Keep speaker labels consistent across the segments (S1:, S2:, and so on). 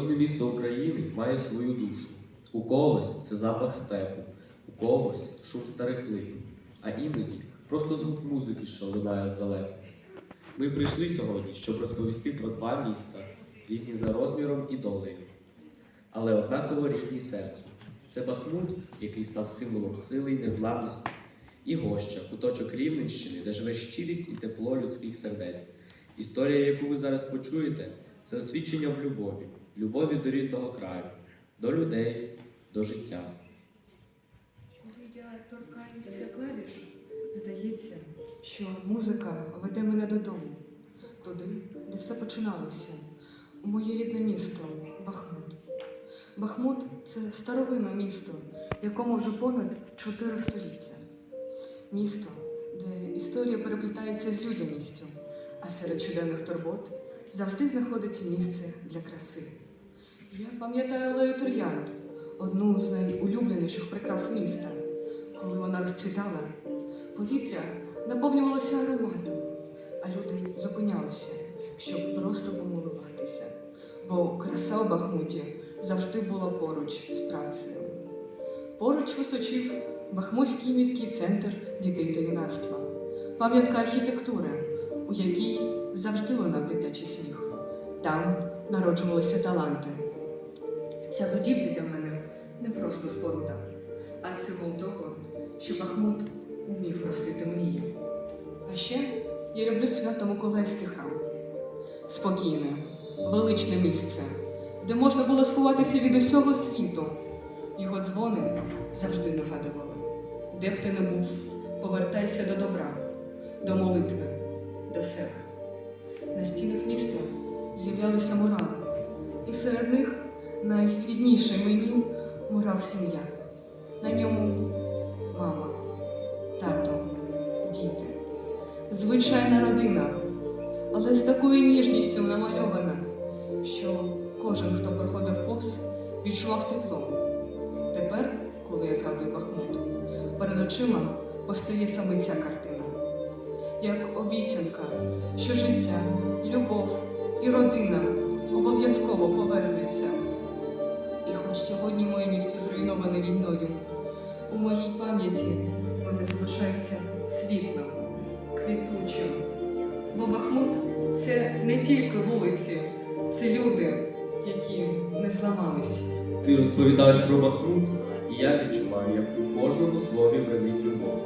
S1: Кожне місто України має свою душу. У когось це запах степу, у когось шум старих лип, а іноді просто звук музики, що лунає здалеку. Ми прийшли сьогодні, щоб розповісти про два міста, різні за розміром і долею, але однаково рідні серцю. Це Бахмут, який став символом сили і незламності, і Гоща, куточок Рівненщини, де живе щирість і тепло людських сердець. Історія, яку ви зараз почуєте, це освідчення в любові, любові до рідного краю, до людей, до життя.
S2: Коли я торкаюся клавіш, здається, що музика веде мене додому, туди, де все починалося, у моє рідне місто Бахмут. Бахмут це старовинне місто, якому вже понад чотири століття. Місто, де історія переплітається з людяністю, а серед щоденних турбот завжди знаходиться місце для краси. Я пам'ятаю Алею Троянд, одну з найулюбленіших прикрас міста. Коли вона розцвітала, повітря наповнювалося ароматом, а люди зупинялися, щоб просто помилуватися. Бо краса у Бахмуті завжди була поруч з працею. Поруч височив Бахмутський міський центр дітей та юнацтва, пам'ятка архітектури, у якій завжди лунав дитячий сміх. Там народжувалися таланти. Ця будівля для мене не просто споруда, а символ того, що Бахмут умів ростити мрії. А ще я люблю свято Миколаївський храм. Спокійне, величне місце, де можна було сховатися від усього світу. Його дзвони завжди нагадували. Де б ти не був, повертайся до добра, до молитви, до себе. На стінах міста з'являлися мурали, і серед них найрідніший мені мурал сім'я. На ньому мама, тато, діти. Звичайна родина, але з такою ніжністю намальована, що кожен, хто проходив повз, відчував тепло. Тепер, коли я згадую Бахмут, перед очима постає саме ця картина. Як обіцянка, що життя, любов і родина обов'язково повернуться. Хоч сьогодні моє місто зруйноване війною, у моїй пам'яті воно залишається світлим, квітучим. Бо Бахмут це не тільки вулиці, це люди, які не зламались.
S1: Ти розповідаєш про Бахмут, і я відчуваю, як у кожному слові бренить любов.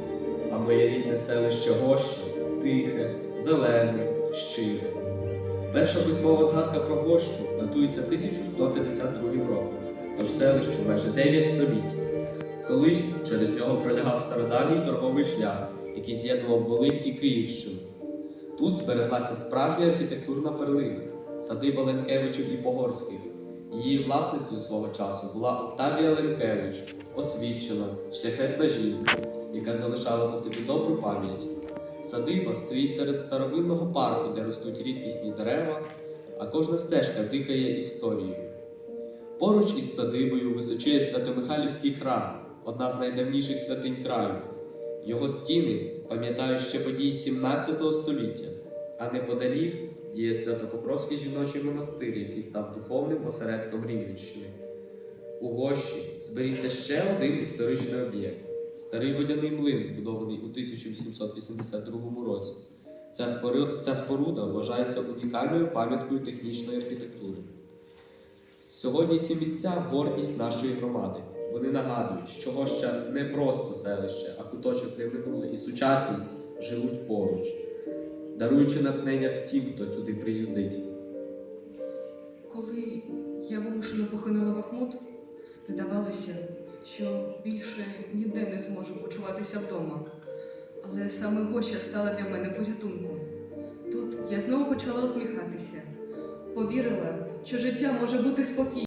S1: А моє рідне селище Гоща тихе, зелене, щире. Перша письмова згадка про Гощу датується 1152 роком, тож селищу майже 9 століть. Колись через нього пролягав стародавній торговий шлях, який з'єднував Волинь і Київщину. Тут збереглася справжня архітектурна перлина, садиба Ленкевичів і Погорських. Її власницею свого часу була Октавія Ленкевич, освічена, шляхетна жінка, яка залишала по собі добру пам'ять. Садиба стоїть серед старовинного парку, де ростуть рідкісні дерева, а кожна стежка дихає історією. Поруч із садибою височує Свято-Михайлівський храм, одна з найдавніших святинь краю. Його стіни пам'ятають ще події 17 століття, а неподалік діє Свято-Покровський жіночий монастир, який став духовним осередком Рівненщини. У Гощі зберігся ще один історичний об'єкт старий водяний млин, збудований у 1882 році. Ця споруда вважається унікальною пам'яткою технічної архітектури. Сьогодні ці місця гордість нашої громади. Вони нагадують, що Гоща не просто селище, а куточок, де минуле і сучасність живуть поруч, даруючи натхнення всім, хто сюди приїздить.
S2: Коли я вимушено покинула Бахмут, здавалося, що більше ніде не зможу почуватися вдома. Але саме Гоща стала для мене порятунком. Тут я знову почала усміхатися, повірила, що життя може бути спокійним.